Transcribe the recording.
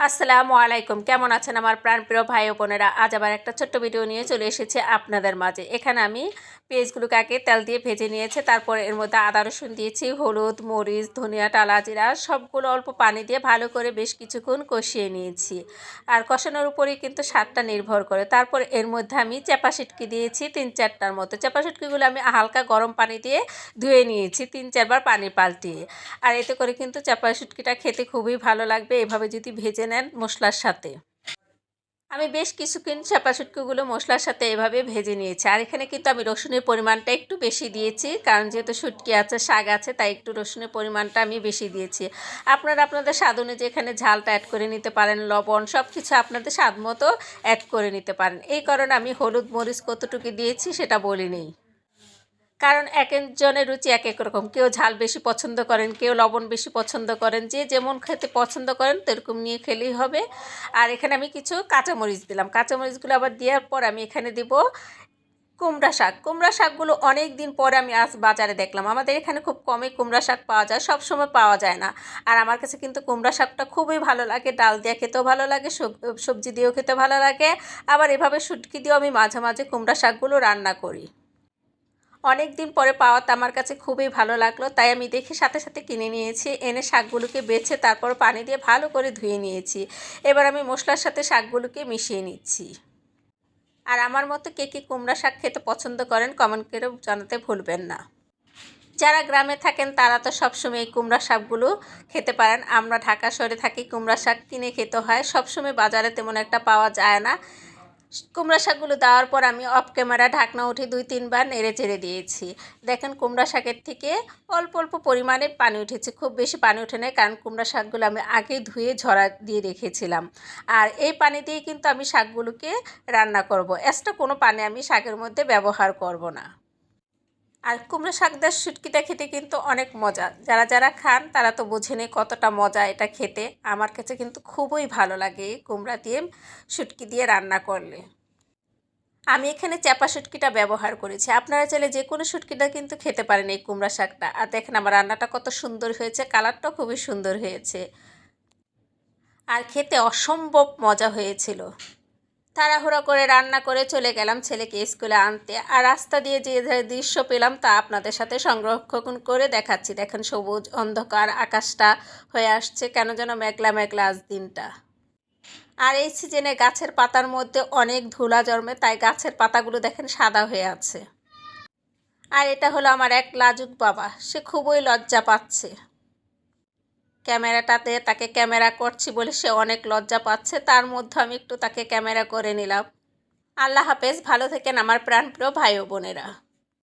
আসসালামু আলাইকুম। কেমন আছেন আমার প্রাণপ্রিয় ভাই বোনেরা? আজ আবার একটা ছোট্ট ভিডিও নিয়ে চলে এসেছে আপনাদের মাঝে। এখানে আমি পেঁয়াজগুলোকে আগে তেল দিয়ে ভেজে নিয়েছে, তারপর এর মধ্যে আদা রসুন দিয়েছি, হলুদ, মরিচ, ধনিয়া টালা জিরা সবগুলো অল্প পানি দিয়ে ভালো করে বেশ কিছুক্ষণ কষিয়ে নিয়েছি। আর কষানোর উপরেই কিন্তু স্বাদটা নির্ভর করে। তারপর এর মধ্যে আমি চেপা সিটকি দিয়েছি, তিন চারটার মতো। চেপা সিটকিগুলো আমি হালকা গরম পানি দিয়ে ধুয়ে নিয়েছি, তিন চারবার পানি পাল্টিয়ে। আর এতে করে কিন্তু চেপা সিটকিটা খেতে খুবই ভালো লাগবে। এভাবে যদি ভেজে নেন মশলার সাথে। আমি বেশ কিছুক্ষণ চাপা শুটকিগুলো মশলার সাথে এভাবে ভেজে নিয়েছি। আর এখানে কিন্তু আমি রসুনের পরিমাণটা একটু বেশি দিয়েছি, কারণ যেহেতু শুটকি আছে, শাক আছে, তাই একটু রসুনের পরিমাণটা আমি বেশি দিয়েছি। আপনারা আপনাদের স্বাদ অনুযায়ী এখানে ঝালটা অ্যাড করে নিতে পারেন, লবণ সব কিছু আপনাদের স্বাদ মতো অ্যাড করে নিতে পারেন। এই কারণে আমি হলুদ মরিচ কতটুকু দিয়েছি সেটা বলিনি। কারণ এক একজনের রুচি এক এক রকম। কেউ ঝাল বেশি পছন্দ করেন, কেউ লবণ বেশি পছন্দ করেন, যে যেমন খেতে পছন্দ করেন সেরকম নিয়ে খেলেই হবে। আর এখানে আমি কিছু কাঁচামরিচ দিলাম। কাঁচামরিচগুলো আবার দেওয়ার পর আমি এখানে দিব কুমড়া শাক। কুমড়া শাকগুলো অনেক দিন পরে আমি আজ বাজারে দেখলাম। আমাদের এখানে খুব কমই কুমড়া শাক পাওয়া যায় সব সময় পাওয়া যায় না। আর আমার কাছে কিন্তু কুমড়া শাকটা খুবই ভালো লাগে, ডাল দিয়ে খেতেও ভালো লাগে সবজি দিয়েও খেতে ভালো লাগে। আবার এভাবে শুটকি দিয়েও আমি মাঝে মাঝে কুমড়া শাকগুলো রান্না করি। অনেক দিন পরে পাওয়াতে আমার কাছে খুবই ভালো লাগল, তাই আমি দেখে সাথে সাথে কিনে নিয়েছি। এনে শাকগুলোকে বেছে তারপর পানি দিয়ে ভালো করে ধুয়ে নিয়েছি। এবার আমি মশলার সাথে শাকগুলোকে মিশিয়ে নিচ্ছি। আর আমার মতো কে কে কুমড়া শাক খেতে পছন্দ করেন কমেন্ট করে জানাতে ভুলবেন না। যারা গ্রামে থাকেন, তারা তো সবসময় এই কুমড়া শাকগুলো খেতে পারেন। আমরা ঢাকা শহরে থাকি, কুমড়া শাক কিনে খেতে হয়। সবসময় বাজারে তেমন একটা পাওয়া যায় না। কুমড়া শাকগুলো দেওয়ার পর আমি অফ ক্যামেরা ঢাকনা উঠে দুই তিনবার নেড়ে চেড়ে দিয়েছি। দেখেন কুমড়া শাকের থেকে অল্প অল্প পরিমাণে পানি উঠেছে, খুব বেশি পানি উঠে নেয় কারণ কুমড়া শাকগুলো আমি আগে ধুয়ে ঝরা দিয়ে রেখেছিলাম। আর এই পানি দিয়ে কিন্তু আমি শাকগুলোকে রান্না করব। এক্সট্রা কোনো পানি আমি শাকের মধ্যে ব্যবহার করব না। আর কুমড়ো শাকদার শুটকিটা খেতে কিন্তু অনেক মজা। যারা যারা খান তারা তো বোঝেনি কতটা মজা এটা খেতে। আমার কাছে কিন্তু খুবই ভালো লাগে কুমড়া দিয়ে শুটকি দিয়ে রান্না করলে। আমি এখানে চাপা শুটকিটা ব্যবহার করেছি। আপনারা চাইলে যে কোনো শুটকিটা কিন্তু খেতে পারেন এই কুমড়া শাকটা। আর দেখেন আমার রান্নাটা কত সুন্দর হয়েছে, কালারটাও খুবই সুন্দর হয়েছে। আর খেতে অসম্ভব মজা হয়েছিল। তাড়াহুড়ো করে রান্না করে চলে গেলাম ছেলেকে স্কুলে আনতে। আর রাস্তা দিয়ে যে দৃশ্য পেলাম তা আপনাদের সাথে সংরক্ষণ করে দেখাচ্ছি। দেখেন সবুজ অন্ধকার, আকাশটা হয়ে আসছে, কেন যেন মেঘলা মেঘলা আজ দিনটা। আর এই সিজনে গাছের পাতার মধ্যে অনেক ধুলা জন্মে, তাই গাছের পাতাগুলো দেখেন সাদা হয়ে আছে। আর এটা হলো আমার এক লাজুক বাবা, সে খুবই লজ্জা পাচ্ছে। ক্যামেরাটাতে তাকে ক্যামেরা করছি বলে সে অনেক লজ্জা পাচ্ছে, তার মধ্যে আমি একটু তাকে ক্যামেরা করে নিলাম। আল্লাহ হাফেজ, ভালো থেকেন আমার প্রাণপ্রিয় ভাই ও বোনেরা।